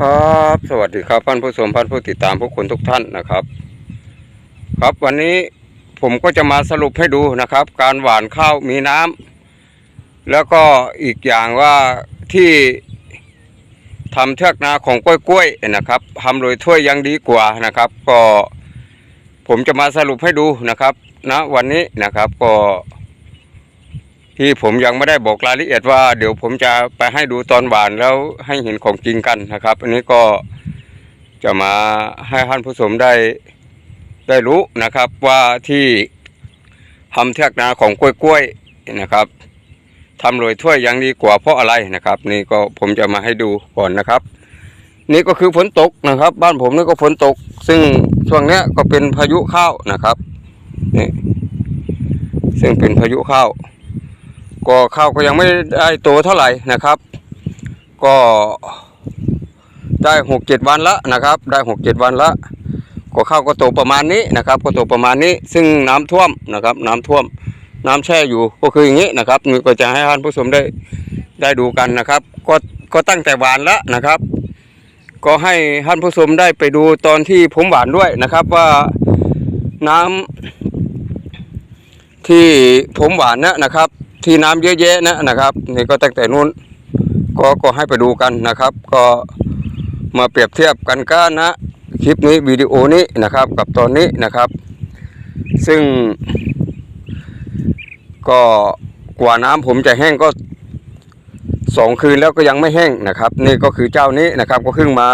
ครับสวัสดีครับท่านผู้ชมท่านผู้ติดตามผู้คนทุกท่านนะครับ ครับวันนี้ผมก็จะมาสรุปให้ดูนะครับ การหว่านข้าวมีน้ำแล้วก็อีกอย่างว่าที่ทำเทือกนาของกล้วยๆนะครับทำโดยถ้วยยังดีกว่านะครับ ก็ผมจะมาสรุปให้ดูนะครับนะวันนี้นะครับก็ ที่ผมยังไม่ได้บอกรายละเอียดว่า เดี๋ยวผมจะไปให้ดูตอนหวานแล้วให้เห็นของจริงกันนะครับ อันนี้ก็จะมาให้ท่านผู้ชมได้ได้รู้นะครับว่าที่ทำเทือกนาของกล้วยๆนะครับทำโรยถ้วยยังดีกว่าเพราะอะไรนะครับ นี่ก็ผมจะมาให้ดูก่อนนะครับ นี่ก็คือฝนตกนะครับ บ้านผมนี่ก็ฝนตก ซึ่งช่วงนี้ก็เป็นพายุเข้าวนะครับนี่ซึ่งเป็นพายุเข้าว ก็ข้าวก็ยังไม่ได้โตเท่าไหร่นะครับ ก็ได้หกเจ็ดวันละนะครับ ได้หกเจ็ดวันละก็ข้าวก็โตประมาณนี้นะครับ ก็โตประมาณนี้ ซึ่งน้ำท่วมนะครับ น้ำท่วม น้ำแช่อยู่ก็คืออย่างนี้นะครับก็จะให้ท่านผู้ชมได้ได้ดูกันนะครับ ก็ก็ตั้งแต่หวานละนะครับ ก็ให้ท่านผู้ชมได้ไปดูตอนที่ผมหวานด้วยนะครับว่าน้ำที่ผมหวานนี่ยนะครับ ที่น้ำเยอะแยะนะนะครับนี่ก็ตั้งแต่นู้นก็ก็ให้ไปดูกันนะครับ ก็มาเปรียบเทียบกันก็นะคลิปนี้วิดีโอนี้นะครับกับตอนนี้นะครับ ซึ่ง ก็กว่าน้ำผมจะแห้งก็สองคืนแล้วก็ยังไม่แห้งนะครับ นี่ก็คือเจ้านี้นะครับ ก็เพิ่งมา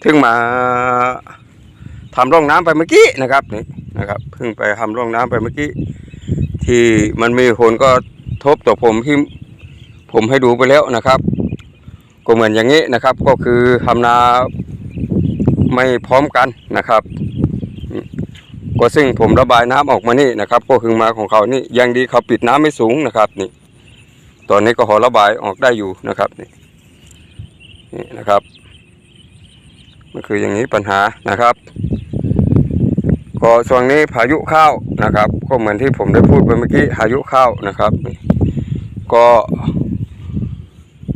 เพิ่งมาทำร่องน้ำไปเมื่อกี้นะครับนี่นะครับเพิ่งไปทำร่องน้ำไปเมื่อกี้ ที่มันมีคนก็ ทบต่อผมที่ผมให้ดูไปแล้วนะครับ ก็เหมือนอย่างนี้นะครับ ก็คือทำนาไม่พร้อมกันนะครับ ก็ซึ่งผมระบายน้ำออกมานี่นะครับ ก็คือมาของเขานี่ยังดีเขาปิดน้ำไม่สูงนะครับนี่ ตอนนี้ก็ขอระบายออกได้อยู่นะครับนี่นี่นะครับมันคืออย่างนี้ปัญหานะครับก็ช่วงนี้พายุเข้านะครับ ก็เหมือนที่ผมได้พูดไปเมื่อกี้พายุเข้านะครับนี่ ก็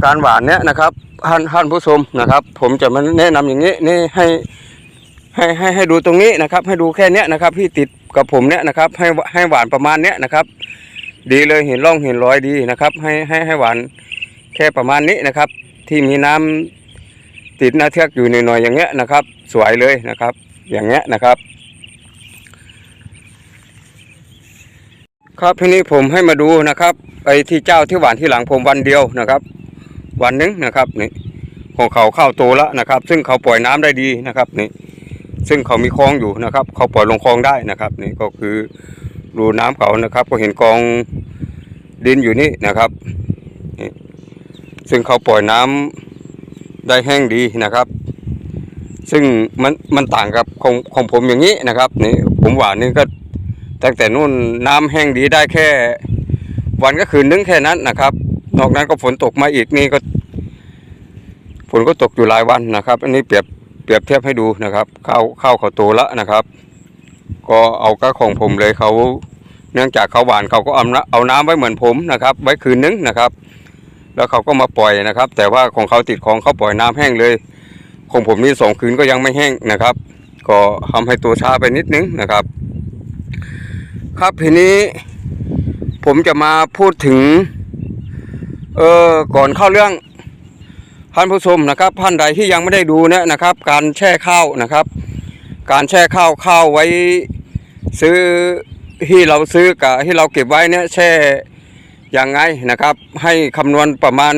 การหวานเนี้ยนะครับท่านท่านผู้ชมนะครับ ผมจะมาแนะนำอย่างนี้นี่ให้ให้ให้ให้ดูตรงนี้นะครับ ให้ดูแค่เนี้ยนะครับ ที่ติดกับผมเนี้ยนะครับ ให้ให้หวานประมาณเนี้ยนะครับ ดีเลยเห็นร่องเห็นรอยดีนะครับ ให้ให้ให้หวานแค่ประมาณนี้นะครับ ที่มีน้ำติดหน้าเทือกอยู่หน่อยๆอย่างเงี้ยนะครับ สวยเลยนะครับ อย่างเงี้ยนะครับ ครับทีนี้ผมให้มาดูนะครับไอ้ที่เจ้าที่หวานที่หลังผมวันเดียวนะครับ วันหนึงนะครับนี่ของเขาเข้าโตแล้วนะครับ ซึ่งเขาปล่อยน้ำได้ดีนะครับนี่ซึ่งเขามีคลองอยู่นะครับ เขาปล่อยลงคลองได้นะครับ นี่ก็คือรูน้ำเขานะครับ ก็เห็นกองดินอยู่นี่นะครับนี่ซึ่งเขาปล่อยน้ำได้แห้งดีนะครับ ซึ่งมันมันต่างกับของของผมอย่างนี้นะครับนี่ผมหวานนี่ก็ ตั้งแต่นู่นน้ำแห้งดีได้แค่ วันก็คืนนึงแค่นั้นนะครับ นอกนั้นก็ฝนตกมาอีกนี่ก็ฝนก็ตกอยู่หลายวันนะครับ อันนี้เปรียบเปรียบเทียบให้ดูนะครับข้าวข้าวเขาโตแล้วนะครับ ก็เอาก็ของผมเลยเขาเนื่องจากเขาหวานเขาก็เอาน้ำเอาน้ำไว้เหมือนผมนะครับ ไว้คืนนึงนะครับ แล้วเขาก็มาปล่อยนะครับ แต่ว่าของเขาติดของเขาปล่อยน้ำแห้งเลย ของผมนี่สองคืนก็ยังไม่แห้งนะครับ ก็ทำให้ตัวช้าไปนิดนึงนะครับ ครับทีนี้ผมจะมาพูดถึง เออก่อนเข้าเรื่องท่านผู้ชมนะครับท่านใดที่ยังไม่ได้ดูเนี่ยนะครับ การแช่ข้าวนะครับ การแช่ข้าวข้าวไว้ซื้อที่เราซื้อกับที่เราเก็บไว้เนี่ยแช่อย่างไงนะครับ ให้คำนวณประมาณ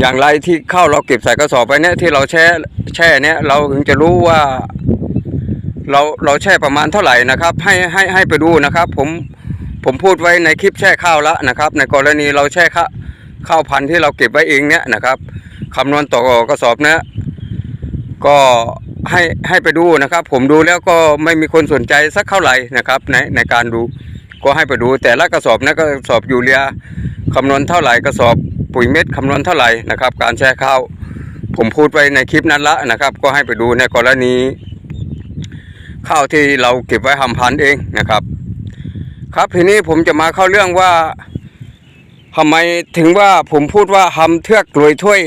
อย่างไรที่ข้าวเราเก็บใส่กระสอบไปเนี่ยที่เราแช่แช่เนี่ยเราถึงจะรู้ว่า เราเราแช่ประมาณเท่าไหร่นะครับ ให้ให้ให้ไปดูนะครับ ผมผมพูดไว้ในคลิปแช่ข้าวแล้วนะครับ ในกรณีเราแช่ข้าข้าวพันธุ์ที่เราเก็บไว้เองเนี่ยนะครับคำนวณต่อกระสอบเนี่ยก็ให้ให้ไปดูนะครับ ผมดูแล้วก็ไม่มีคนสนใจสักเท่าไหร่นะครับในในการดูก็ให้ไปดูแต่ละกระสอบนะกระสอบยูเรียคำนวณเท่าไหร่กระสอบปุ๋ยเม็ดคำนวณเท่าไหร่นะครับ การแช่ข้าวผมพูดไปในคลิปนั้นละนะครับ ก็ให้ไปดูในกรณี ข้าวที่เราเก็บไว้ทำพันธุ์เองนะครับ ครับทีนี้ผมจะมาเข้าเรื่องว่าทำไมถึงว่าผมพูดว่าทำเทือกกลวยถ้วย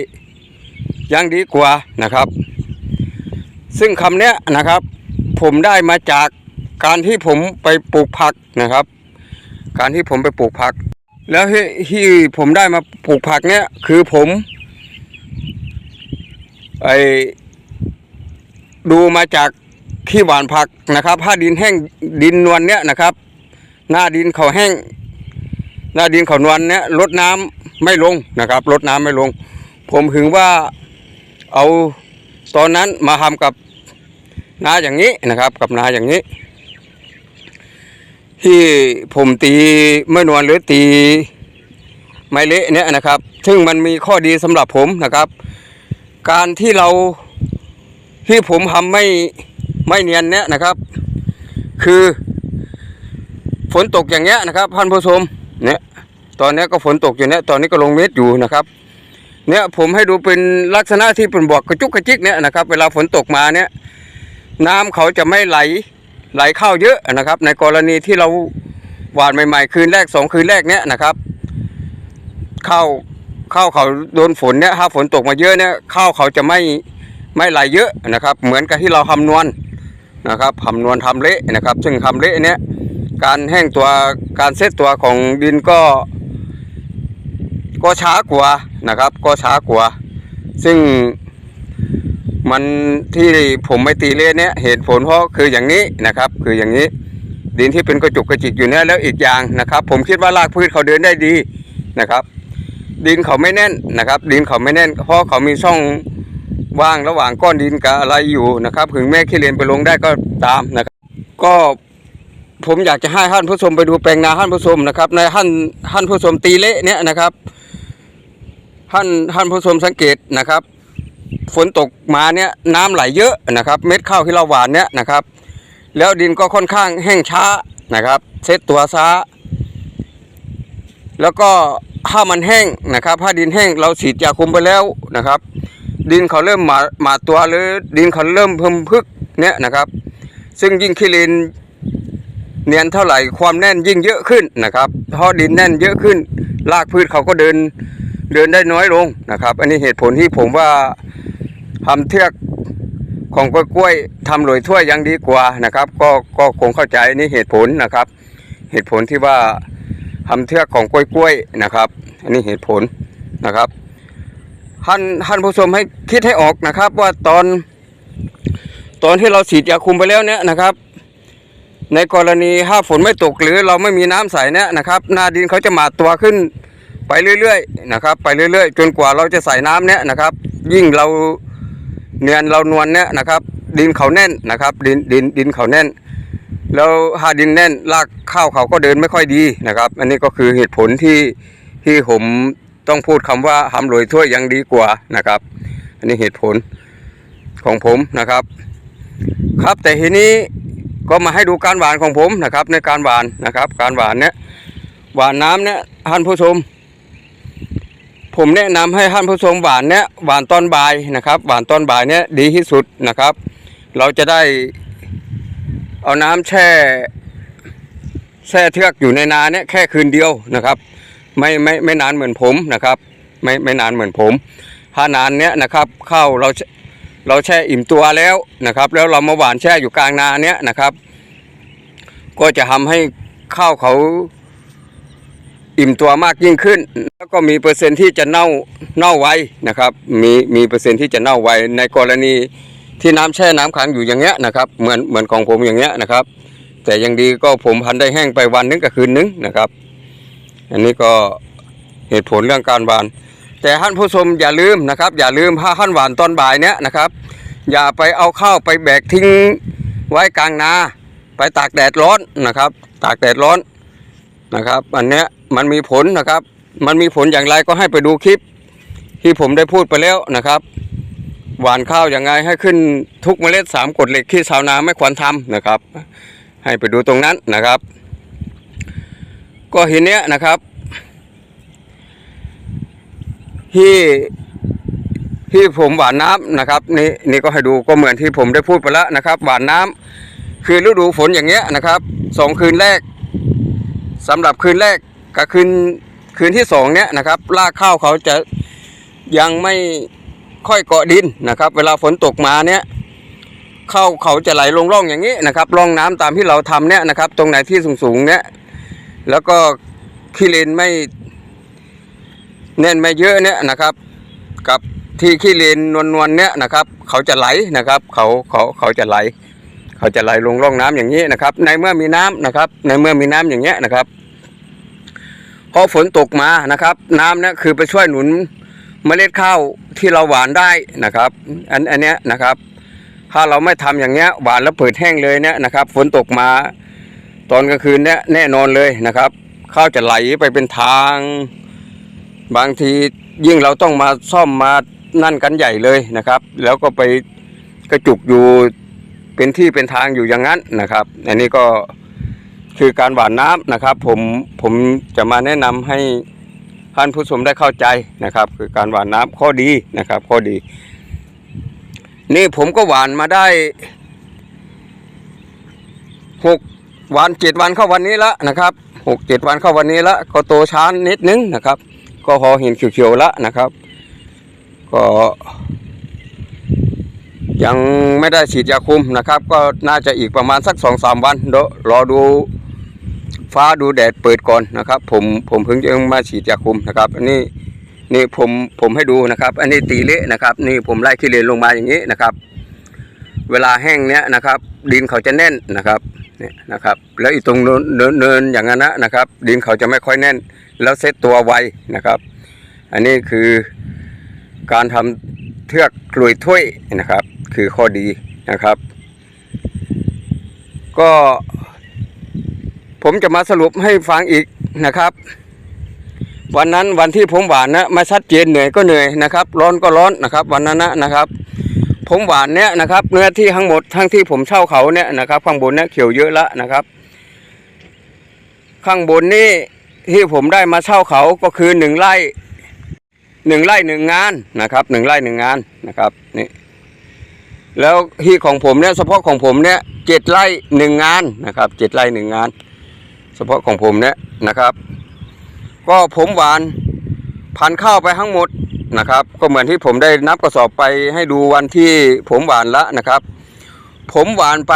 ยังดีกว่านะครับ ซึ่งคำเนี้ยนะครับ ผมได้มาจากการที่ผมไปปลูกผักนะครับ การที่ผมไปปลูกผัก แล้วที่ที่ผมได้มาปลูกผักเนี้ยคือผมไอดูมาจาก ขี้หวานผักนะครับถ้าดินแห้งดินนวลเนี้ยนะครับ หน้าดินเขาแห้ง หน้าดินเขานวลเนี้ยลดน้ำไม่ลงนะครับลดน้ำไม่ลง ผมถึงว่าเอาตอนนั้นมาทำกับนาอย่างนี้นะครับ กับนาอย่างนี้ ที่ผมตีไม่นวลหรือตีไม่เละเนี่ยนะครับ ซึ่งมันมีข้อดีสำหรับผมนะครับ การที่เราที่ผมทำไม่ ไม่เนียนเนี่ยนะครับ คือ ฝนตกอย่างเงี้ยนะครับท่านผู้ชมเนี่ยตอนนี้ก็ฝนตกอยู่เนี่ยตอนนี้ก็ลงเม็ดอยู่นะครับเนี่ยผมให้ดูเป็นลักษณะที่เป็นบอกกระจุกกระจิกเนี่ยนะครับเวลาฝนตกมาเนี่ยน้ำเขาจะไม่ไหลไหลเข้าเยอะนะครับ ในกรณีที่เราหวานใหม่ ๆ คืนแรกสองคืนแรกเนี่ยนะครับเข้าเข้าเขาโดนฝนเนี่ยถ้าฝนตกมาเยอะเนี่ยข้าวเขาจะไม่ไม่ไหลเยอะนะครับ เหมือนกับที่เราทำนวล นะครับทำนวลทำเละนะครับ ซึ่งทำเละเนี่ยการแห้งตัวการเซตตัวของดินก็ ก็ช้ากว่านะครับ ก็ช้ากว่า ซึ่งมันที่ผมไม่ตีเล่เนี่ยเหตุผลเพราะคืออย่างนี้นะครับ คืออย่างนี้ ดินที่เป็นกระจุกกระจิกอยู่เนี่ยแล้วอีกอย่างนะครับ ผมคิดว่ารากพืชเขาเดินได้ดีนะครับ ดินเขาไม่แน่นนะครับ ดินเขาไม่แน่น เพราะเขามีช่อง ว่างระหว่างก้อนดินกับอะไรอยู่นะครับถึงแม้ขี้เลนไปลงได้ก็ตามนะครับ ก็ผมอยากจะให้ท่านผู้ชมไปดูแปลงนาท่านผู้ชมนะครับ ในท่านท่านผู้ชมตีเละเนี่ยนะครับท่านท่านผู้ชมสังเกตนะครับ ฝนตกมาเนี่ยน้ำไหลเยอะนะครับ เม็ดข้าวที่เราหวานเนี่ยนะครับ แล้วดินก็ค่อนข้างแห้งช้านะครับ เซตตัวช้า แล้วก็ถ้ามันแห้งนะครับ ถ้าดินแห้งเราฉีดยาคุมไปแล้วนะครับ ดินเขาเริ่มหมาหมาตัวหรือดินเขาเริ่มเพิ่มพึกเนี่ยนะครับ ซึ่งยิ่งขี้เลนเนียนเท่าไหร่ความแน่นยิ่งเยอะขึ้นนะครับเพราะดินแน่นเยอะขึ้นรากพืชเขาก็เดินเดินได้น้อยลงนะครับ อันนี้เหตุผลที่ผมว่าทำเทือกของกล้วยทำหลอยถ้วยยังดีกว่านะครับ ก็ก็คงเข้าใจนี่เหตุผลนะครับ เหตุผลที่ว่าทำเทือกของกล้วยๆนะครับ อันนี้เหตุผลนะครับ ท่านท่านผู้ชมให้คิดให้ออกนะครับ ว่าตอน ตอนที่เราฉีดยาคุมไปแล้วเนี่ยนะครับ ในกรณีถ้าฝนไม่ตกหรือเราไม่มีน้ำใสเนี่ยนะครับ หน้าดินเขาจะหมาดตัวขึ้นไปเรื่อยๆนะครับไปเรื่อยๆ จนกว่าเราจะใส่น้ำเนี่ยนะครับ ยิ่งเราเนียนเรานวลเนี่ยนะครับ ดินเขาแน่นนะครับ ดินดินดินเขาแน่น แล้วถ้าดินแน่นรากข้าวเขาก็เดินไม่ค่อยดีนะครับ อันนี้ก็คือเหตุผลที่ที่ผม ต้องพูดคำว่าทำโรยถ้วยยังดีกว่านะครับ อันนี้เหตุผลของผมนะครับ ครับแต่ทีนี้ก็มาให้ดูการหวานของผมนะครับ ในการหวานนะครับ การหวานเนี้ยหวานน้ำเนี้ยท่านผู้ชม ผมแนะนำให้ท่านผู้ชมหวานเนี้ยหวานตอนบ่ายนะครับ หวานตอนบ่ายเนี้ยดีที่สุดนะครับ เราจะได้เอาน้ำแช่แช่เทือกอยู่ในนาเนี้ยแค่คืนเดียวนะครับ ไม่ไม่ไม่นานเหมือนผมนะครับ ไม่ไม่นานเหมือนผม ถ้านานเนี้ยนะครับเข้าเราเราแช่อิ่มตัวแล้วนะครับ แล้วเรามาหวานแช่อยู่กลางนาเนี้ยนะครับ ก็จะทำให้ข้าวเขาอิ่มตัวมากยิ่งขึ้น แล้วก็มีเปอร์เซ็นที่จะเน่าเน่าไวนะครับ มีมีเปอร์เซ็นที่จะเน่าไวในกรณีที่น้ำแช่น้ำขังอยู่อย่างเงี้ยนะครับ เหมือนเหมือนของผมอย่างเงี้ยนะครับ แต่ยังดีก็ผมพันได้แห้งไปวันนึงกับคืนนึงนะครับ อันนี้ก็เหตุผลเรื่องการหวาน แต่ท่านผู้ชมอย่าลืมนะครับ อย่าลืมถ้าท่านหวานตอนบ่ายเนี้ยนะครับ อย่าไปเอาข้าวไปแบกทิ้งไว้กลางนา ไปตากแดดร้อนนะครับ ตากแดดร้อนนะครับ อันเนี้ยมันมีผลนะครับ มันมีผลอย่างไรก็ให้ไปดูคลิป ที่ผมได้พูดไปแล้วนะครับ หวานข้าวอย่างไงให้ขึ้นทุกเมล็ดสามกฎเหล็กที่ชาวนาไม่ควรทำนะครับ ให้ไปดูตรงนั้นนะครับ ก็เห็นเนี้ยนะครับ ที่ที่ผมหวานน้ำนะครับนี่นี่ก็ให้ดูก็เหมือนที่ผมได้พูดไปแล้วนะครับ หวานน้ำคือฤดูฝนอย่างเงี้ยนะครับสองคืนแรกสำหรับคืนแรกกับคืนคืนที่สองเนี้ยนะครับรากข้าวเขาจะยังไม่ค่อยเกาะดินนะครับ เวลาฝนตกมาเนี่ยเข้าเขาจะไหลลงร่องอย่างนี้นะครับร่องน้ำตามที่เราทำเนี่ยนะครับ ตรงไหนที่สูงๆเนี่ย แล้วก็ขี้เลนไม่แน่นไม่เยอะเนี่ยนะครับ กับที่ขี้เลนนวลๆเนี่ยนะครับ เขาจะไหลนะครับ เขาเขาเขาจะไหล เขาจะไหลลงร่องน้ำอย่างนี้นะครับ ในเมื่อมีน้ำนะครับ ในเมื่อมีน้ำอย่างเงี้ยนะครับพอฝนตกมานะครับ น้ำเนี่ยคือไปช่วยหนุนเมล็ดข้าวที่เราหวานได้นะครับ อันอันเนี้ยนะครับ ถ้าเราไม่ทำอย่างเงี้ยหวานแล้วเปิดแห้งเลยเนี่ยนะครับ ฝนตกมา ตอนกลางคืนเนี่ยแน่นอนเลยนะครับ ข้าวจะไหลไปเป็นทาง บางทียิ่งเราต้องมาซ่อมมานั่นกันใหญ่เลยนะครับ แล้วก็ไปกระจุกอยู่เป็นที่เป็นทางอยู่อย่างนั้นนะครับ อันนี้ก็คือการหว่านน้ำนะครับ ผมผมจะมาแนะนำให้ท่านผู้ชมได้เข้าใจนะครับ คือการหว่านน้ำข้อดีนะครับ ข้อดี นี่ผมก็หว่านมาได้หก วันเจ็ดวันเข้าวันนี้ละนะครับหกเจ็ดวันเข้าวันนี้ละก็โตช้านิดนึงนะครับ ก็พอเห็นเขียวๆละนะครับ ก็ยังไม่ได้ฉีดยาคุมนะครับ ก็น่าจะอีกประมาณสักสองสามวันเดี๋ยวรอดูฟ้าดูแดดเปิดก่อนนะครับ ผมผมเพิ่งจะมาฉีดยาคุมนะครับ อันนี้นี่ผมผมให้ดูนะครับ อันนี้ตีเละนะครับ นี่ผมไล่ขี้เลนลงมาอย่างนี้นะครับ เวลาแห้งเนี้ยนะครับ ดินเขาจะแน่นนะครับ เนี่ยนะครับ แล้วอีกตรงเนินอย่างนั้นนะครับ ดินเขาจะไม่ค่อยแน่น แล้วเซตตัวไวนะครับ อันนี้คือการทำเทือกกลุยถ้วยนะครับ คือข้อดีนะครับ ก็ผมจะมาสรุปให้ฟังอีกนะครับ วันนั้นวันที่ผมหวานนะม่ชัดเจนเหนื่อยก็เหนื่อยนะครับ ร้อนก็ร้อนนะครับ วันนั้นนะนะครับ ผมหวานเนี่ยนะครับเนื้อที่ทั้งหมดทั้งที่ผมเช่าเขาเนี่ยนะครับ ข้างบนเนี่ยเขียวเยอะละนะครับ ข้างบนนี่ที่ผมได้มาเช่าเขาก็คือหนึ่งไร่หนึ่งไร่หนึ่งงานนะครับหนึ่งไร่หนึ่งงานนะครับนี่แล้วที่ของผมเนี่ยเฉพาะของผมเนี่ยเจ็ดไร่หนึ่งงานนะครับเจ็ดไร่หนึ่งงาน เฉพาะของผมเนี่ยนะครับ ก็ผมหวานพันข้าวไปทั้งหมด นะครับ ก็เหมือนที่ผมได้นับกระสอบไปให้ดูวันที่ผมหวานละนะครับ ผมหวานไป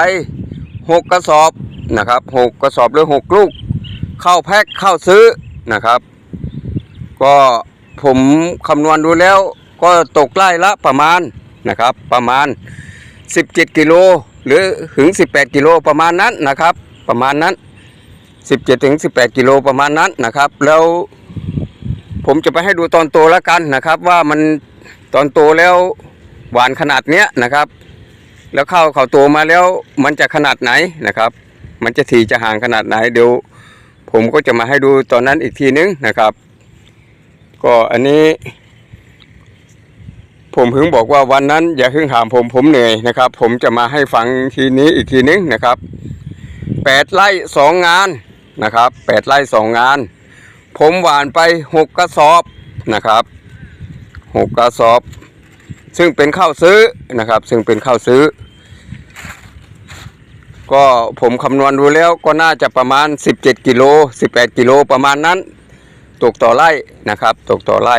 หกกระสอบนะครับหกกระสอบหรือหกลูก เข้าแพ็คเข้าซื้อนะครับ ก็ผมคำนวณดูแล้วก็ตกไล่ละประมาณนะครับ ประมาณ 17 กิโลหรือถึง 18 กิโลประมาณนั้นนะครับ ประมาณนั้น 17ถึง18 กิโลประมาณนั้นนะครับ แล้ว ผมจะไปให้ดูตอนโตแล้วกันนะครับ ว่ามันตอนโตแล้วหวานขนาดเนี้ยนะครับ แล้วข้าวเขาโตมาแล้วมันจะขนาดไหนนะครับ มันจะถี่จะห่างขนาดไหนเดี๋ยวผมก็จะมาให้ดูตอนนั้นอีกทีนึงนะครับ ก็อันนี้ ผมเพิ่งบอกว่าวันนั้น อย่าเพิ่งถามผมผมเหนื่อยนะครับ ผมจะมาให้ฟังทีนี้อีกทีนึงนะครับแปดไร่สองงานนะครับแปดไร่สองงาน ผมหวานไปหกกระสอบนะครับหกกระสอบ ซึ่งเป็นข้าวซื้อนะครับ ซึ่งเป็นข้าวซื้อ ก็ผมคำนวณดูแล้วก็น่าจะประมาณ 17กิโล18กิโลประมาณนั้น ตกต่อไร่นะครับ ตกต่อไร่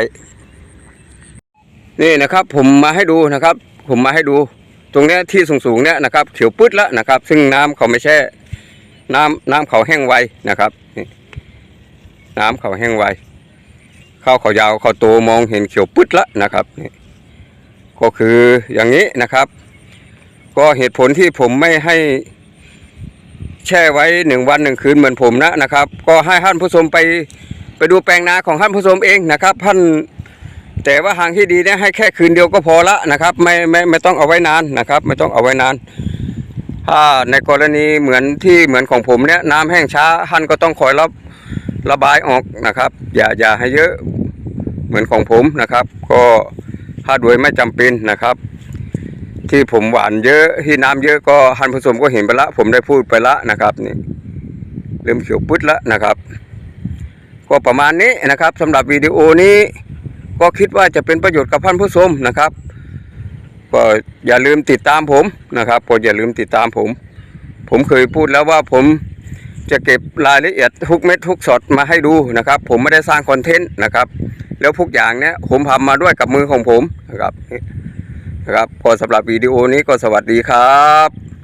นี่นะครับผมมาให้ดูนะครับ ผมมาให้ดู ตรงเนี้ยที่สูงๆเนี้ยนะครับ เขียวปื๊ดแล้วนะครับ ซึ่งน้ำเขาไม่แช่ น้ำน้ำเขาแห้งไวนะครับ นี่น้ำเขาแห้งไวข้าวเขายาวเขาโตมองเห็นเขียวปึ๊ดละนะครับนี่ก็คืออย่างนี้นะครับ ก็เหตุผลที่ผมไม่ให้แช่ไว้หนึ่งวันหนึ่งคืนเหมือนผมนะนะครับ ก็ให้ท่านผู้ชมไปไปดูแปลงนาของท่านผู้ชมเองนะครับท่านแต่ว่าทางที่ดีเนี่ยให้แค่คืนเดียวก็พอละนะครับ ไม่ไม่ไม่ต้องเอาไว้นานนะครับ ไม่ต้องเอาไว้นาน ถ้าในกรณีเหมือนที่เหมือนของผมเนี่ยน้ำแห้งช้าท่านก็ต้องคอยรับ ระบายออกนะครับ อย่าอย่าให้เยอะเหมือนของผมนะครับ ก็ถ้าโดยไม่จำเป็นนะครับ ที่ผมหวานเยอะที่น้ำเยอะก็ท่านผู้ชมก็เห็นไปละ ผมได้พูดไปละนะครับนี่เริ่มเขียวปึ๊ดละนะครับ ก็ประมาณนี้นะครับสำหรับวิดีโอนี้ ก็คิดว่าจะเป็นประโยชน์กับท่านผู้ชมนะครับ ก็อย่าลืมติดตามผมนะครับก็อย่าลืมติดตามผม ผมเคยพูดแล้วว่าผม จะเก็บรายละเอียดทุกเม็ดทุกช็อตมาให้ดูนะครับ ผมไม่ได้สร้างคอนเทนต์นะครับ แล้วทุกอย่างเนี้ยผมทำมาด้วยกับมือของผมนะครับนี่นะครับก็สำหรับวิดีโอนี้ก็สวัสดีครับ